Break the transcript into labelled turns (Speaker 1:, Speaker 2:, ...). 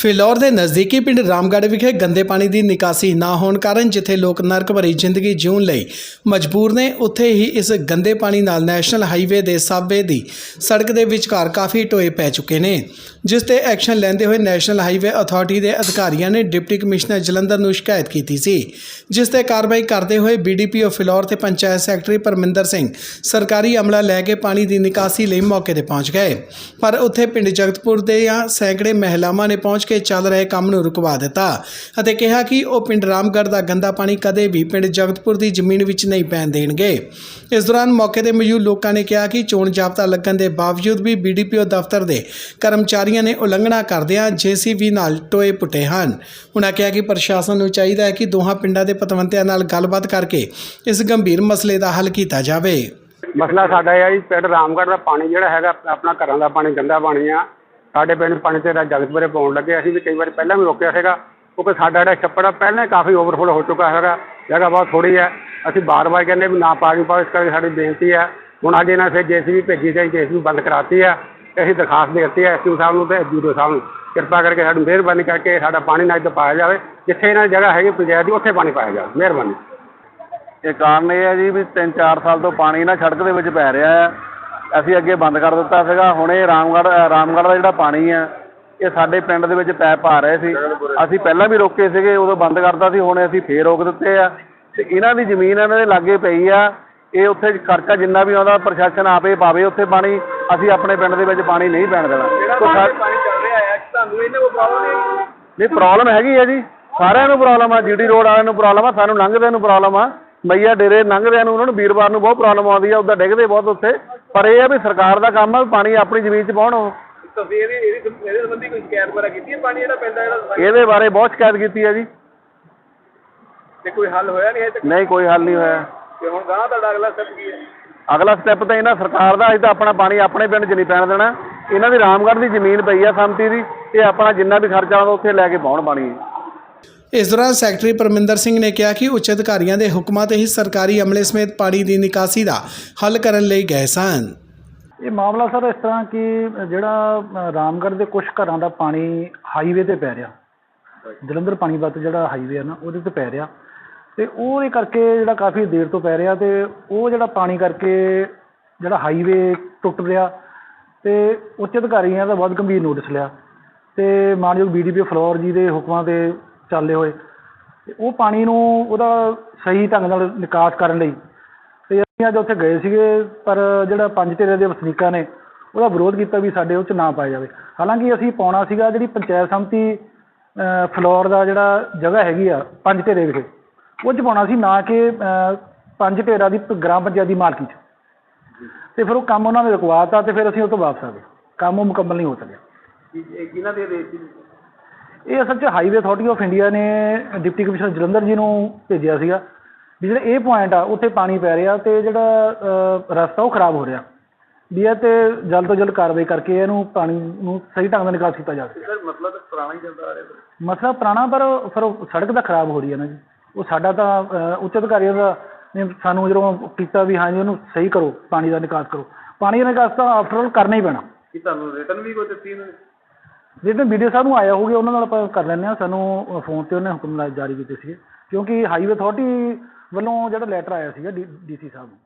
Speaker 1: ਫਿਲੌਰ ਦੇ ਨਜ਼ਦੀਕੀ ਪਿੰਡ ਰਾਮਗੜ੍ਹ ਵਿਖੇ ਗੰਦੇ ਪਾਣੀ ਦੀ ਨਿਕਾਸੀ ਨਾ ਹੋਣ ਕਾਰਨ ਜਿੱਥੇ ਲੋਕ ਨਰਕ ਭਰੀ ਜ਼ਿੰਦਗੀ ਜਿਉਣ ਲਈ ਮਜਬੂਰ ਨੇ, ਉੱਥੇ ਹੀ ਇਸ ਗੰਦੇ ਪਾਣੀ ਨਾਲ ਨੈਸ਼ਨਲ ਹਾਈਵੇ ਦੇ ਸਾਬੇ ਦੀ ਸੜਕ ਦੇ ਵਿਚਕਾਰ ਕਾਫੀ ਟੋਏ ਪੈ ਚੁੱਕੇ ਨੇ। ਜਿਸ ਤੇ ਐਕਸ਼ਨ ਲੈਂਦੇ ਹੋਏ ਨੈਸ਼ਨਲ ਹਾਈਵੇ ਅਥਾਰਟੀ ਦੇ ਅਧਿਕਾਰੀਆਂ ਨੇ ਡਿਪਟੀ ਕਮਿਸ਼ਨਰ ਜਲੰਧਰ ਨੂੰ ਸ਼ਿਕਾਇਤ ਕੀਤੀ ਸੀ, ਜਿਸ ਤੇ ਕਾਰਵਾਈ ਕਰਦੇ ਹੋਏ ਬੀਡੀਪੀਓ ਫਿਲੌਰ ਤੇ ਪੰਚਾਇਤ ਸੈਕਟਰੀ ਪਰਮਿੰਦਰ ਸਿੰਘ ਸਰਕਾਰੀ ਅਮਲਾ ਲੈ ਕੇ ਪਾਣੀ ਦੀ ਨਿਕਾਸੀ ਲਈ ਮੌਕੇ ਤੇ ਪਹੁੰਚ ਗਏ। ਪਰ ਉੱਥੇ ਪਿੰਡ ਜਗਤਪੁਰ ਦੇ ਜਾਂ ਸੈਂਕੜੇ ਮਹਿਲਾਵਾਂ ਨੇ ਪਹੁੰਚ ਕੇ ਚੱਲ ਰਹੇ ਕੰਮ ਨੂੰ ਰੁਕਵਾ ਦਿੱਤਾ ਅਤੇ ਕਿਹਾ ਕਿ ਉਹ ਪਿੰਡ ਰਾਮਗੜ੍ਹ ਦਾ ਗੰਦਾ ਪਾਣੀ ਕਦੇ ਵੀ ਪਿੰਡ ਜਗਤਪੁਰ ਦੀ ਜ਼ਮੀਨ ਵਿੱਚ ਨਹੀਂ ਪੈਣ ਦੇਣਗੇ। ਇਸ ਦੌਰਾਨ ਮੌਕੇ ਤੇ ਮੌਜੂਦ ਲੋਕਾਂ ਨੇ ਕਿਹਾ ਕਿ ਚੋਣ ਜਾਬਤਾ ਲੱਗਣ ਦੇ ਬਾਵਜੂਦ ਵੀ ਬੀਡੀਪੀਓ ਦਫ਼ਤਰ ਦੇ ਕਰਮਚਾਰੀ ਕਰਮਚਾਰੀਆਂ ਨੇ ਉਲੰਘਣਾ ਕਰਦਿਆਂ ਜੀਸੀਬੀ ਨਾਲ ਟੋਏ ਪੁੱਟੇ ਹਨ। ਉਹਨਾਂ ਕਿਹਾ ਕਿ ਪ੍ਰਸ਼ਾਸਨ ਨੂੰ ਚਾਹੀਦਾ ਹੈ ਕਿ ਦੋਹਾਂ ਪਿੰਡਾਂ ਦੇ ਪਤਵੰਤਿਆਂ ਨਾਲ ਗੱਲਬਾਤ ਕਰਕੇ ਇਸ ਗੰਭੀਰ ਮਸਲੇ ਦਾ ਹੱਲ ਕੀਤਾ ਜਾਵੇ।
Speaker 2: ਮਸਲਾ ਸਾਡਾ ਇਹ ਹੈ ਜੀ, ਪਿੰਡ ਰਾਮਗੜ੍ਹ ਦਾ ਪਾਣੀ ਜਿਹੜਾ ਹੈਗਾ, ਆਪਣਾ ਘਰਾਂ ਦਾ ਪਾਣੀ, ਗੰਦਾ ਪਾਣੀ ਆ। ਸਾਡੇ ਪਿੰਡ ਪਾਣੀ ਤੇ ਜਗਤਪੁਰੇ ਪਾਉਣ ਲੱਗੇ, ਅਸੀਂ ਵੀ ਕਈ ਵਾਰੀ ਪਹਿਲਾਂ ਵੀ ਰੋਕਿਆ ਸੀਗਾ। ਕਿਉਂਕਿ ਸਾਡਾ ਜਿਹੜਾ ਛੱਪੜ ਆ, ਪਹਿਲਾਂ ਹੀ ਕਾਫੀ ਓਵਰਫਲੋ ਹੋ ਚੁੱਕਾ ਹੈਗਾ। ਜਗ੍ਹਾ ਬਹੁਤ ਥੋੜੀ ਹੈ ਅਸੀਂ ਬਾਰ-ਬਾਰ ਕਹਿੰਦੇ ਵੀ ਨਾ ਪਾਣੀ ਪਾਓ, ਇਸ ਕਰਕੇ ਸਾਡੀ ਬੇਨਤੀ ਹੈ ਹੁਣ ਅੱਜ ਇਹਨਾਂ ਫਿਰ ਜੇਸੀਬੀ ਭੇਜੀ ਤੇ ਜੇਸੀਬੀ ਬੰਦ ਕਰਾਤੀ ਹੈ ਅਸੀਂ ਦਰਖਾਸਤ ਦੇ ਦਿੱਤੀ ਹੈ ਐਸਪੀ ਸਾਹਿਬ ਨੂੰ ਤੇ ਐਸਡੀਓ ਸਾਹਿਬ ਨੂੰ। ਕਿਰਪਾ ਕਰਕੇ ਸਾਡੀ ਮਿਹਰਬਾਨੀ ਕਰਕੇ ਸਾਡਾ ਪਾਣੀ ਨਾ ਇੱਥੇ ਪਾਇਆ ਜਾਵੇ ਜਿੱਥੇ ਇਹਨਾਂ ਦੀ ਜਗ੍ਹਾ ਹੈਗੀ ਪੰਚਾਇਤ ਦੀ ਉੱਥੇ ਪਾਣੀ ਪਾਇਆ ਜਾਵੇ। ਮਿਹਰਬਾਨੀ।
Speaker 3: ਇਹ ਕਾਰਨ ਇਹ ਹੈ ਜੀ ਵੀ 3-4 ਸਾਲ ਤੋਂ ਪਾਣੀ ਨਾ ਸੜਕ ਦੇ ਵਿੱਚ ਪੈ ਰਿਹਾ ਹੈ। ਅਸੀਂ ਅੱਗੇ ਬੰਦ ਕਰ ਦਿੱਤਾ ਸੀਗਾ। ਹੁਣ ਇਹ ਰਾਮਗੜ੍ਹ ਅ, ਰਾਮਗੜ੍ਹ ਦਾ ਜਿਹੜਾ ਪਾਣੀ ਹੈ ਇਹ ਸਾਡੇ ਪਿੰਡ ਦੇ ਵਿੱਚ ਪੈਪ ਆ ਰਹੇ ਸੀ। ਅਸੀਂ ਪਹਿਲਾਂ ਵੀ ਰੋਕੇ ਸੀਗੇ ਉਦੋਂ ਬੰਦ ਕਰਤਾ ਸੀ ਹੁਣ ਅਸੀਂ ਫੇਰ ਰੋਕ ਦਿੱਤੇ ਆ। ਤੇ ਇਹਨਾਂ ਦੀ ਜ਼ਮੀਨ ਇਹਨਾਂ ਦੇ ਲਾਗੇ ਪਈ ਆ। ਇਹ ਉੱਥੇ ਖਰਚਾ ਜਿੰਨਾ ਵੀ ਆਉਂਦਾ ਪ੍ਰਸ਼ਾਸਨ ਆਪੇ ਪਾਵੇ ਉੱਥੇ ਪਾਣੀ। ਅਸੀਂ ਆਪਣੇ ਪਿੰਡ ਦੇ ਵਿੱਚ ਪਾਣੀ ਨਹੀਂ ਪੈਣ ਦੇਣਾ। ਤੋ ਸਾ-
Speaker 2: ਪਾਣੀ ਚੱਲ ਰਿਹਾ ਹੈ ਤੁਹਾਨੂੰ ਇਹਨਾਂ ਕੋਲ ਪ੍ਰੋਬਲਮ ਨਹੀਂ
Speaker 3: ਨਹੀਂ ਪ੍ਰੋਬਲਮ ਹੈਗੀ ਹੈ ਜੀ। ਸਾਰਿਆਂ ਨੂੰ ਪ੍ਰੋਬਲਮ ਆ ਜੀਟੀ ਰੋਡ ਵਾਲਿਆਂ ਨੂੰ ਪ੍ਰੋਬਲਮ ਆ ਸਾਨੂੰ ਲੰਘਦਿਆਂ ਨੂੰ ਪ੍ਰੋਬਲਮ ਆ। ਮਈਆ ਡੇਰੇ ਲੰਘਦਿਆਂ ਨੂੰ ਉਹਨਾਂ ਨੂੰ ਵੀਰਵਾਰ ਨੂੰ ਬਹੁਤ ਪ੍ਰੋਬਲਮ ਆਉਂਦੀ ਆ ਉੱਦਾਂ ਡਿੱਗਦੇ ਬਹੁਤ ਉੱਥੇ। ਪਰ ਇਹ ਆ ਵੀ ਸਰਕਾਰ ਦਾ ਕੰਮ ਆ ਵੀ ਪਾਣੀ ਆਪਣੀ ਜ਼ਮੀਨ 'ਚ ਪਾਉਣ। ਉਹ।
Speaker 2: ਤੁਸੀਂ ਇਹਦੀ ਇਹਦੀ ਇਹਦੇ ਸੰਬੰਧੀ ਕੋਈ ਸ਼ਿਕਾਇਤ ਵਗੈਰਾ ਕੀਤੀ ਹੈ ਪਾਣੀ ਜਿਹੜਾ ਪੈਂਦਾ ਜਿਹੜਾ
Speaker 3: ਇਹਦੇ ਬਾਰੇ ਬਹੁਤ ਸ਼ਿਕਾਇਤ ਕੀਤੀ ਹੈ ਜੀ।
Speaker 2: ਤੇ ਕੋਈ ਹੱਲ ਹੋਇਆ ਨਹੀਂ
Speaker 3: ਕੋਈ ਹੱਲ ਨਹੀਂ ਹੋਇਆ।
Speaker 2: ਤੇ ਹੁਣ ਗਾਂ ਤੁਹਾਡਾ ਅਗਲਾ ਸਟੈਪ ਕੀ ਹੈ?
Speaker 3: ਅਗਲਾ ਸਟੈਪ ਤਾਂ ਇਹਨਾਂ ਸਰਕਾਰ ਦਾ ਅਸੀਂ ਤਾਂ ਆਪਣਾ ਪਾਣੀ ਆਪਣੇ ਪਿੰਡ 'ਚ ਨਹੀਂ ਪੈਣ ਦੇਣਾ। ਇਹਨਾਂ ਦੀ ਰਾਮਗੜ੍ਹ ਦੀ ਜ਼ਮੀਨ ਪਈ ਆ ਸੰਮਤੀ ਦੀ ਇਹ ਆਪਣਾ ਜਿੰਨਾ ਵੀ ਖਰਚਾ ਆਉਂਦਾ ਉੱਥੇ ਲੈ ਕੇ ਪਾਉਣ ਪਾਣੀ।
Speaker 1: ਇਸ ਦੌਰਾਨ ਸੈਕਟਰੀ ਪਰਮਿੰਦਰ ਸਿੰਘ ਨੇ ਕਿਹਾ ਕਿ ਉੱਚ ਅਧਿਕਾਰੀਆਂ ਦੇ ਹੁਕਮਾਂ ਤੇ ਹੀ ਸਰਕਾਰੀ ਅਮਲੇ ਸਮੇਤ ਪਾਣੀ ਦੀ ਨਿਕਾਸੀ ਦਾ ਹੱਲ ਕਰਨ ਲਈ ਗਏ ਸਨ।
Speaker 4: ਇਹ ਮਾਮਲਾ ਸਰ ਇਸ ਤਰ੍ਹਾਂ ਕਿ ਜਿਹੜਾ ਅ, ਰਾਮਗੜ੍ਹ ਦੇ ਕੁਝ ਘਰਾਂ ਦਾ ਪਾਣੀ ਹਾਈਵੇ ਤੇ ਪੈ ਰਿਹਾ। ਜਲੰਧਰ ਪਾਣੀਪਤ ਜਿਹੜਾ ਹਾਈਵੇ ਆ ਨਾ ਉਹਦੇ ਤੇ ਪੈ ਰਿਹਾ। ਤੇ ਉਹਦੇ ਕਰਕੇ ਜਿਹੜਾ ਕਾਫੀ ਦੇਰ ਤੋਂ ਪੈ ਰਿਹਾ ਅਤੇ ਉਹ ਜਿਹੜਾ ਪਾਣੀ ਕਰਕੇ ਜਿਹੜਾ ਹਾਈਵੇ ਟੁੱਟ ਰਿਹਾ ਅਤੇ ਉੱਚ ਅਧਿਕਾਰੀਆਂ ਦਾ ਬਹੁਤ ਗੰਭੀਰ ਨੋਟਿਸ ਲਿਆ ਅਤੇ ਮਾਨਯੋਗ ਬੀ ਡੀ ਪੀ ਫਲੋਰ ਜੀ ਦੇ ਹੁਕਮਾਂ ਤੇ ਚੱਲਦੇ ਹੋਏ ਅਤੇ ਉਹ ਪਾਣੀ ਨੂੰ ਉਹਦਾ ਸਹੀ ਢੰਗ ਨਾਲ ਨਿਕਾਸ ਕਰਨ ਲਈ ਅਤੇ ਅਸੀਂ ਅੱਜ ਉੱਥੇ ਗਏ ਸੀਗੇ ਪਰ ਜਿਹੜਾ ਪੰਜ ਢੇਰੇ ਦੇ ਵਸਨੀਕਾਂ ਨੇ ਉਹਦਾ ਵਿਰੋਧ ਕੀਤਾ ਵੀ ਸਾਡੇ ਉਹ 'ਚ ਨਾ ਪਾਇਆ ਜਾਵੇ। ਹਾਲਾਂਕਿ ਅਸੀਂ ਪਾਉਣਾ ਸੀਗਾ ਜਿਹੜੀ ਪੰਚਾਇਤ ਸੰਮਤੀ ਅ, ਫਲੋਰ ਦਾ ਜਿਹੜਾ ਜਗ੍ਹਾ ਹੈਗੀ ਆ ਪੰਜ ਢੇਰੇ ਵਿਖੇ ਉਹ 'ਚ ਪਾਉਣਾ ਸੀ ਨਾ ਕਿ ਪੰਜ ਢੇਰਾ ਦੀ ਗ੍ਰਾਮ ਪੰਚਾਇਤ ਦੀ ਮਾਲਕੀ 'ਚ। ਤੇ ਫਿਰ ਉਹ ਕੰਮ ਉਹਨਾਂ ਨੇ ਰੁਕਵਾਤਾ ਤੇ ਫਿਰ ਅਸੀਂ ਉਹ ਤੋਂ ਵਾਪਸ ਆ ਗਏ। ਕੰਮ ਉਹ ਮੁਕੰਮਲ ਨਹੀਂ ਹੋ ਸਕਿਆ।
Speaker 2: ਕਿਹਨਾਂ ਦੇ ਰੇਟ
Speaker 4: ਇਹ ਅਸਲ 'ਚ ਹਾਈਵੇ ਅਥਾਰਟੀ ਆਫ ਇੰਡੀਆ ਨੇ ਡਿਪਟੀ ਕਮਿਸ਼ਨਰ ਜਲੰਧਰ ਜੀ ਨੂੰ ਭੇਜਿਆ ਸੀਗਾ ਵੀ ਜਿਹੜੇ ਇਹ ਪੁਆਇੰਟ ਆ ਉੱਥੇ ਪਾਣੀ ਪੈ ਰਿਹਾ ਤੇ ਜਿਹੜਾ ਰਸਤਾ ਉਹ ਖਰਾਬ ਹੋ ਰਿਹਾ। ਵੀ ਇਹ ਤੇ ਜਲਦ ਤੋਂ ਜਲਦ ਕਾਰਵਾਈ ਕਰਕੇ ਇਹਨੂੰ ਪਾਣੀ ਨੂੰ ਸਹੀ ਢੰਗ ਨਾਲ ਨਿਕਾਸ ਕੀਤਾ ਜਾਵੇ।
Speaker 2: ਸਰ ਮਸਲਾ ਤਾਂ ਪੁਰਾਣਾ ਹੀ ਚੱਲਦਾ ਆ ਰਿਹਾ।
Speaker 4: ਮਸਲਾ ਪੁਰਾਣਾ ਪਰ ਫਿਰ ਉਹ ਸੜਕ ਤਾਂ ਖਰਾਬ ਹੋ ਰਹੀ ਹੈ ਨਾ ਜੀ। ਉਹ ਸਾਡਾ ਤਾਂ ਉੱਚ ਅਧਿਕਾਰੀਆਂ ਦਾ ਨੇ ਸਾਨੂੰ ਜਦੋਂ ਕੀਤਾ ਵੀ ਹਾਂ ਜੀ ਉਹਨੂੰ ਸਹੀ ਕਰੋ ਪਾਣੀ ਦਾ ਨਿਕਾਸ ਕਰੋ। ਪਾਣੀ ਦਾ ਨਿਕਾਸ ਤਾਂ ਆਫਟਰ ਆਲ ਕਰਨਾ ਹੀ ਪੈਣਾ।
Speaker 2: ਕੀ ਤੁਹਾਨੂੰ ਰਿਟਰਨ ਵੀ ਕੋਈ ਦਿੱਤੀ ਇਹਨਾਂ ਨੇ
Speaker 4: ਜਿਹੜੇ ਵੀਡੀਓ ਸਾਹਿਬ ਨੂੰ ਆਇਆ ਹੋਊਗਾ ਉਹਨਾਂ ਨਾਲ ਆਪਾਂ ਕਰ ਲੈਂਦੇ ਹਾਂ। ਸਾਨੂੰ ਫੋਨ ਤੇ ਉਹਨੇ ਹੁਕਮ ਜਾਰੀ ਕੀਤੇ ਸੀਗੇ। ਕਿਉਂਕਿ ਹਾਈਵੇ ਅਥਾਰਟੀ ਵੱਲੋਂ ਜਿਹੜਾ ਲੈਟਰ ਆਇਆ ਸੀਗਾ ਡੀਸੀ ਸਾਹਿਬ ਨੂੰ।